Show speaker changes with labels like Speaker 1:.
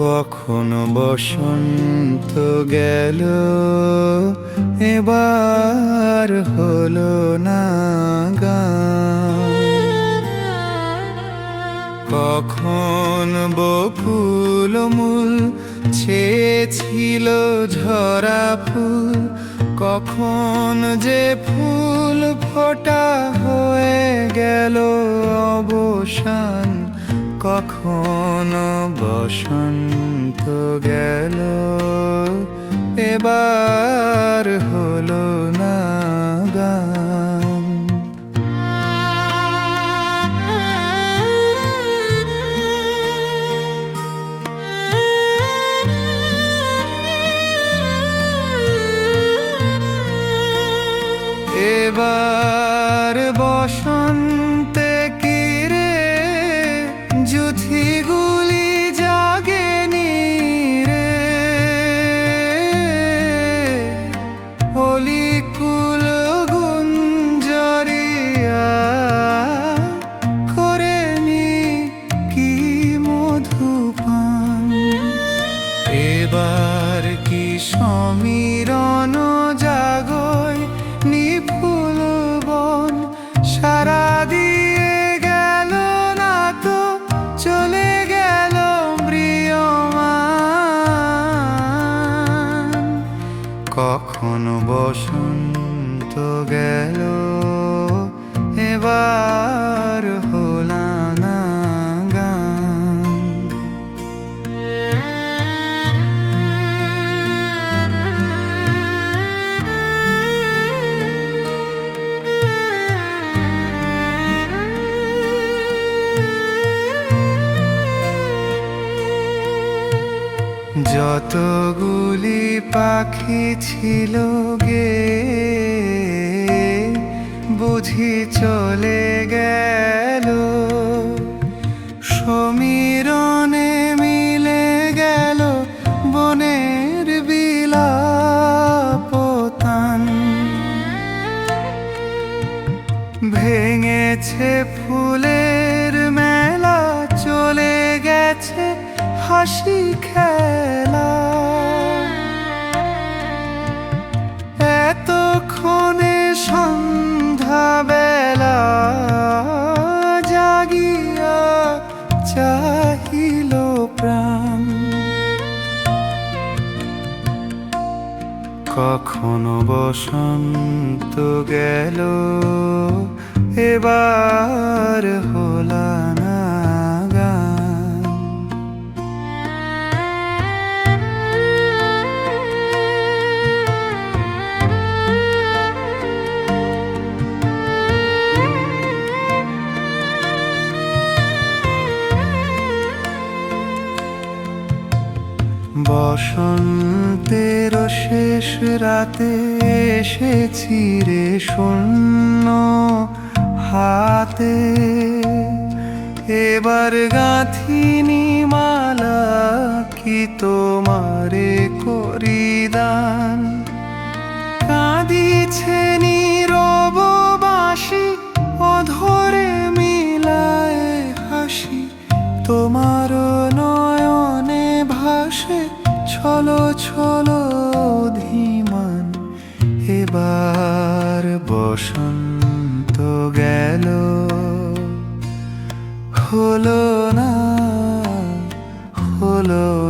Speaker 1: কখনো বসন্ত গেল, এবার হলো না কখন বকুল মূল ছেছিল ঝরা ফুল, কখন যে ফুল ফোটা হয়ে গেল অবসান কখন বসন্ত গেল এবার হলো না এবার বসন্তে জুথিগুলি জাগেনি রে অলিকুল গুঞ্জরিয়া করেনি কি মধুপান? এবার কি সমীরণ বসন্ত গেল এবার যতগুলি পাখি ছিল গে বুঝি চলে গেল। সমীরণে মিলে গেল বনের বিলাপতান। ভেঙেছে ফুলের হাসি খেলা। এতক্ষণে সন্ধ্যা বেলা জাগিয়া চাহিল প্রাণ। কখনো বসন্ত গেল এবার হলা বসন্তের শেষ রাতে এসেছি রে শূন্য হাতে। এবার গাঁথিনি মালা কি তোমারে করিদান চলো চলো ধীমান। এবার বসন্ত গেল। হলো না হলো